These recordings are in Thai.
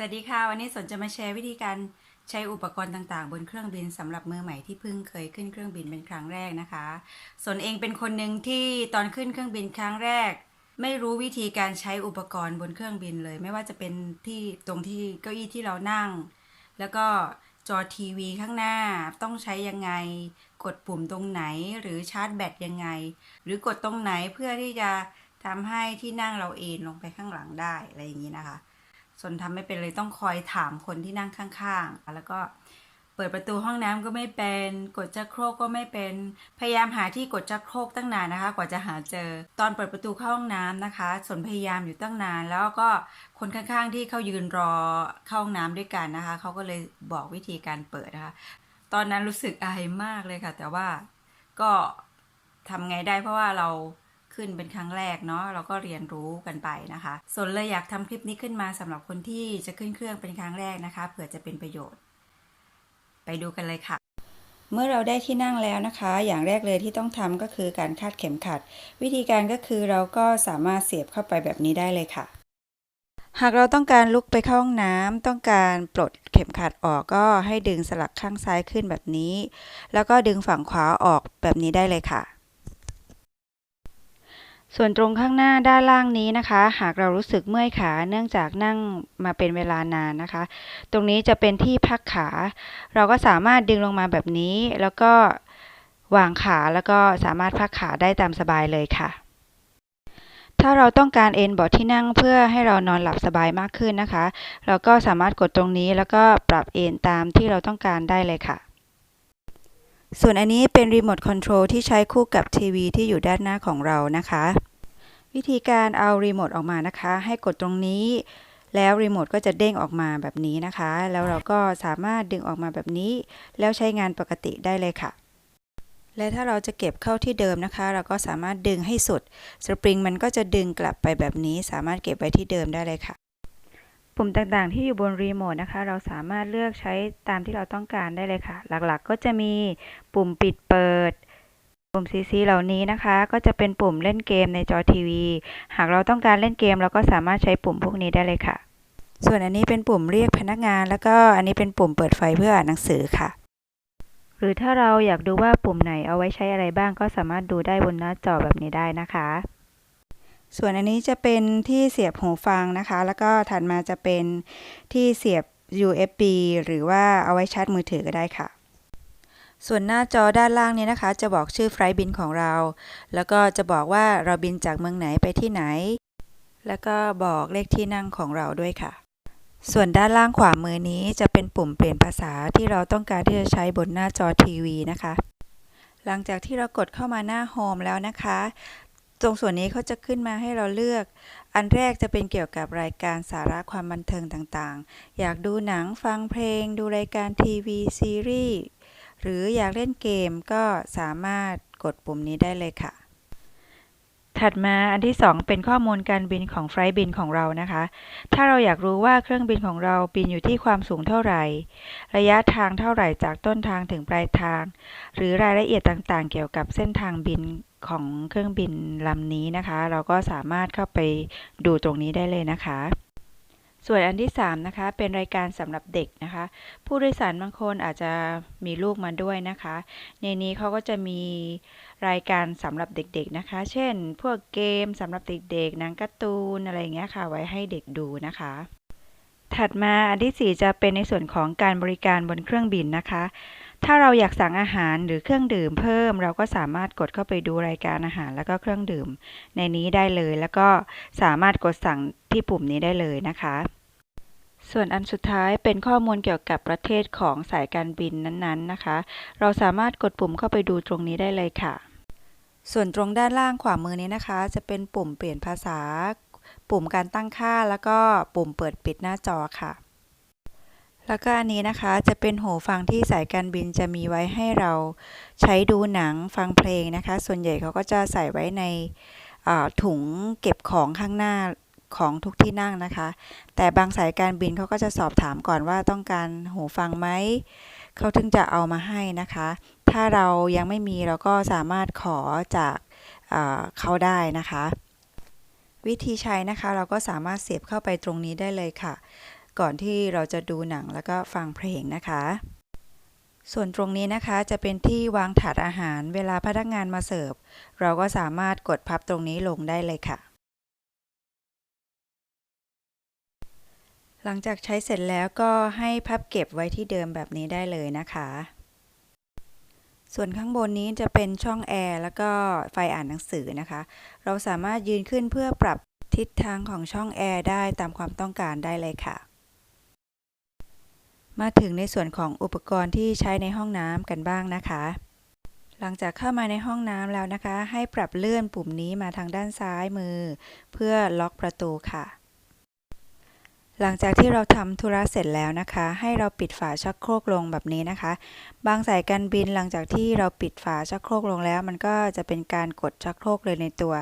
สวัสดีค่ะ วันนี้สนจะมาแชร์วิธีการใช้อุปกรณ์ต่างๆ บนเครื่องบินสำหรับมือใหม่ที่เพิ่งเคยขึ้นเครื่องบินเป็นครั้งแรกนะคะ สนเองเป็นคนหนึ่งที่ตอนขึ้นเครื่องบินครั้งแรก ไม่รู้วิธีการใช้อุปกรณ์บนเครื่องบินเลย ไม่ว่าจะเป็นที่ตรงที่เก้าอี้ที่เรานั่ง แล้วก็จอทีวีข้างหน้าต้องใช้ยังไง กดปุ่มตรงไหนหรือชาร์จแบตยังไง หรือกดตรงไหนเพื่อที่จะทำให้ที่นั่งเราเอนลงไปข้างหลังได้อะไรอย่างนี้นะคะ ส่วนทำไม่เป็นเลยต้องคอยถามคนที่นั่งข้างๆ แล้วก็เปิดประตูห้องน้ำก็ไม่เป็น กดชักโครกก็ไม่เป็น พยายามหาที่กดชักโครกตั้งนานนะคะ กว่าจะหาเจอ ตอนเปิดประตูเข้าห้องน้ำนะคะ สนพยายามอยู่ตั้งนาน แล้วก็คนข้างๆ ที่เขายืนรอเข้าห้องน้ำด้วยกันนะคะ เขาก็เลยบอกวิธีการเปิดนะคะ ตอนนั้นรู้สึกอายมากเลยค่ะ แต่ว่าก็ทำไงได้เพราะว่าเรา ขึ้นเป็นครั้งแรกเนาะเราก็เรียนรู้กันไปนะคะส่วนเลยอยากทำคลิปนี้ขึ้นมาสำหรับคนที่จะขึ้นเครื่องเป็นครั้งแรกนะคะเผื่อจะเป็นประโยชน์ ไปดูกันเลยค่ะเมื่อเราได้ที่นั่งแล้วนะคะ อย่างแรกเลยที่ต้องทำก็คือการคาดเข็มขัด วิธีการก็คือเราก็สามารถเสียบเข้าไปแบบนี้ได้เลยค่ะ หากเราต้องการลุกไปเข้าห้องน้ำต้องการปลดเข็มขัดออกก็ให้ดึงสลักข้างซ้ายขึ้นแบบนี้ แล้วก็ดึงฝั่งขวาออกแบบนี้ได้เลยค่ะ ส่วนตรงข้างหน้าด้านล่างนี้นะคะ หากเรารู้สึกเมื่อยขาเนื่องจากนั่งมาเป็นเวลานานนะคะ ตรงนี้จะเป็นที่พักขา เราก็สามารถดึงลงมาแบบนี้ แล้วก็วางขาแล้วก็สามารถพักขาได้ตามสบายเลยค่ะถ้าเราต้องการเอนเบาะที่นั่งเพื่อให้เรานอนหลับสบายมากขึ้นนะคะ เราก็สามารถกดตรงนี้แล้วก็ปรับเอนตามที่เราต้องการได้เลยค่ะ ส่วนอันนี้เป็นรีโมทคอนโทรลที่ใช้คู่กับทีวีที่อยู่ด้านหน้าของเรานะคะ วิธีการเอารีโมทออกมานะคะ ให้กดตรงนี้ แล้วรีโมทก็จะเด้งออกมาแบบนี้นะคะ แล้วเราก็สามารถดึงออกมาแบบนี้ แล้วใช้งานปกติได้เลยค่ะ และถ้าเราจะเก็บเข้าที่เดิมนะคะ เราก็สามารถดึงให้สุด สปริงมันก็จะดึงกลับไปแบบนี้ สามารถเก็บไว้ที่เดิมได้เลยค่ะ ปุ่มต่างๆ ที่อยู่บนรีโมทนะคะ เราสามารถเลือกใช้ตามที่เราต้องการได้เลยค่ะ หลักๆ ก็จะมีปุ่มปิดเปิด ปุ่ม CC เหล่านี้นะคะ ก็จะเป็นปุ่มเล่นเกมในจอทีวี หากเราต้องการเล่นเกม เราก็สามารถใช้ปุ่มพวกนี้ได้เลยค่ะ ส่วนอันนี้เป็นปุ่มเรียกพนักงาน แล้วก็อันนี้เป็นปุ่มเปิดไฟเพื่ออ่านหนังสือค่ะ หรือถ้าเราอยากดูว่าปุ่มไหนเอาไว้ใช้อะไรบ้าง ก็สามารถดูได้บนหน้าจอแบบนี้ได้นะคะ ส่วนอันนี้จะเป็นที่เสียบหูฟังนะคะ แล้วก็ถัดมาจะเป็นที่เสียบ USB หรือว่าเอาไว้ชาร์จมือถือก็ได้ค่ะ ส่วนหน้าจอด้านล่างนี้นะคะ จะบอกชื่อไฟล์บินของเรา แล้วก็จะบอกว่าเราบินจากเมืองไหนไปที่ไหน แล้วก็บอกเลขที่นั่งของเราด้วยค่ะ ส่วนด้านล่างขวามือนี้จะเป็นปุ่มเปลี่ยนภาษาที่เราต้องการที่จะใช้บนหน้าจอทีวีนะคะ หลังจากที่เรากดเข้ามาหน้าโฮมแล้วนะคะ ตรงส่วนนี้เขาจะขึ้นมาให้เราเลือก อันแรกจะเป็นเกี่ยวกับรายการสาระความบันเทิงต่างๆ อยากดูหนังฟังเพลง ดูรายการทีวีซีรีส์หรืออยากเล่นเกมก็สามารถกดปุ่มนี้ได้เลยค่ะ ถัดมาอันที่ 2 เป็นข้อมูลการบินของไฟล์บินของเรานะคะ ถ้าเราอยากรู้ว่าเครื่องบินของเราบินอยู่ที่ความสูงเท่าไหร่ ระยะทางเท่าไหร่จากต้นทางถึงปลายทาง หรือรายละเอียดต่างๆ เกี่ยวกับเส้นทางบินของเครื่องบินลำนี้นะคะ เราก็สามารถเข้าไปดูตรงนี้ได้เลยนะคะ ส่วนอันที่3นะคะเป็นรายการสำหรับเด็กนะคะ ผู้โดยสารบางคนอาจจะมีลูกมาด้วยนะคะ ในนี้เขาก็จะมีรายการสำหรับเด็กๆนะคะ เช่น พวกเกมสำหรับเด็กๆหนังการ์ตูนอะไรเงี้ยค่ะ ไว้ให้เด็กดูนะคะ ถัดมาอันที่ 4 จะเป็นในส่วนของการบริการบนเครื่องบินนะคะ ถ้าเราอยากสั่งอาหารหรือเครื่องดื่มเพิ่ม เราก็สามารถกดเข้าไปดูรายการอาหารแล้วก็เครื่องดื่ม ในนี้ได้เลย แล้วก็สามารถกดสั่งที่ปุ่มนี้ได้เลยนะคะ ส่วนอันสุดท้ายเป็นข้อมูลเกี่ยวกับประเทศของสายการบินนั้นๆนะคะ เราสามารถกดปุ่มเข้าไปดูตรงนี้ได้เลยค่ะ ส่วนตรงด้านล่างขวามือนี้นะคะ จะเป็นปุ่มเปลี่ยนภาษา ปุ่มการตั้งค่าแล้วก็ปุ่มเปิดปิดหน้าจอค่ะ แล้วก็อันนี้นะคะจะเป็นหูฟังที่สายการบินจะมีไว้ให้เราใช้ดูหนังฟังเพลงนะคะ ส่วนใหญ่เขาก็จะใส่ไว้ในถุงเก็บของข้างหน้าของทุกที่นั่งนะคะ แต่บางสายการบินเขาก็จะสอบถามก่อนว่าต้องการหูฟังไหม เขาถึงจะเอามาให้นะคะ ถ้าเรายังไม่มีเราก็สามารถขอจากเขาได้นะคะ วิธีใช้นะคะเราก็สามารถเสียบเข้าไปตรงนี้ได้เลยค่ะ ก่อนที่เราจะดูหนังแล้วก็ฟังเพลงนะคะ ส่วนตรงนี้นะคะจะเป็นที่วางถาดอาหารเวลาพนักงานมาเสิร์ฟ เราก็สามารถกดพับตรงนี้ลงได้เลยค่ะ หลังจากใช้เสร็จแล้วก็ให้พับเก็บไว้ที่เดิมแบบนี้ได้เลยนะคะส่วนข้างบนนี้จะเป็นช่องแอร์แล้วก็ไฟอ่านหนังสือนะคะ เราสามารถยืนขึ้นเพื่อปรับทิศทางของช่องแอร์ได้ตามความต้องการได้เลยค่ะ มาถึงในส่วนของอุปกรณ์ที่ใช้ในห้องน้ำกันบ้างนะคะ หลังจากเข้ามาในห้องน้ำแล้วนะคะ ให้ปรับเลื่อนปุ่มนี้มาทางด้านซ้ายมือ เพื่อล็อกประตูค่ะ หลังจากที่เราทำธุระเสร็จแล้วนะคะ ให้เราปิดฝาชักโครกลงแบบนี้นะคะ บางสายการบินหลังจากที่เราปิดฝาชักโครกลงแล้ว มันก็จะเป็นการกดชักโครกเลยในตัว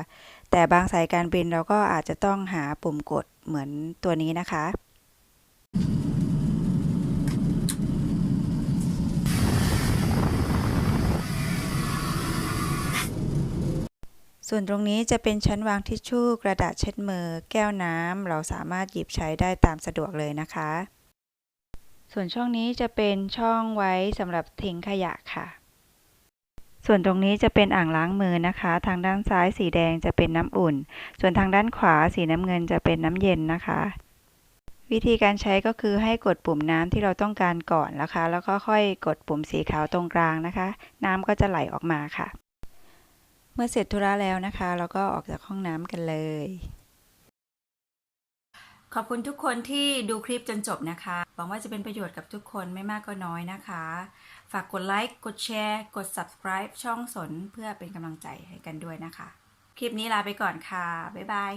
แต่บางสายการบินเราก็อาจจะต้องหาปุ่มกดเหมือนตัวนี้นะคะ ส่วนตรงนี้จะเป็นชั้นวางทิชชู่ กระดาษเช็ดมือ แก้วน้ำ เราสามารถหยิบใช้ได้ตามสะดวกเลยนะคะ ส่วนช่องนี้จะเป็นช่องไว้สำหรับทิ้งขยะค่ะ ส่วนตรงนี้จะเป็นอ่างล้างมือนะคะ ทางด้านซ้ายสีแดงจะเป็นน้ำอุ่น ส่วนทางด้านขวาสีน้ำเงินจะเป็นน้ำเย็นนะคะ วิธีการใช้ก็คือให้กดปุ่มน้ำที่เราต้องการก่อนนะคะ แล้วก็ค่อยกดปุ่มสีขาวตรงกลางนะคะ น้ำก็จะไหลออกมาค่ะ เมื่อเสร็จธุระแล้วนะคะ เราก็ออกจากห้องน้ำกันเลย ขอบคุณทุกคนที่ดูคลิปจนจบนะคะ หวังว่าจะเป็นประโยชน์กับทุกคนไม่มากก็น้อยนะคะ ฝากกดไลค์กดแชร์กด subscribe ช่องสนเพื่อเป็นกำลังใจให้กันด้วยนะคะ คลิปนี้ลาไปก่อนค่ะ บ๊ายบาย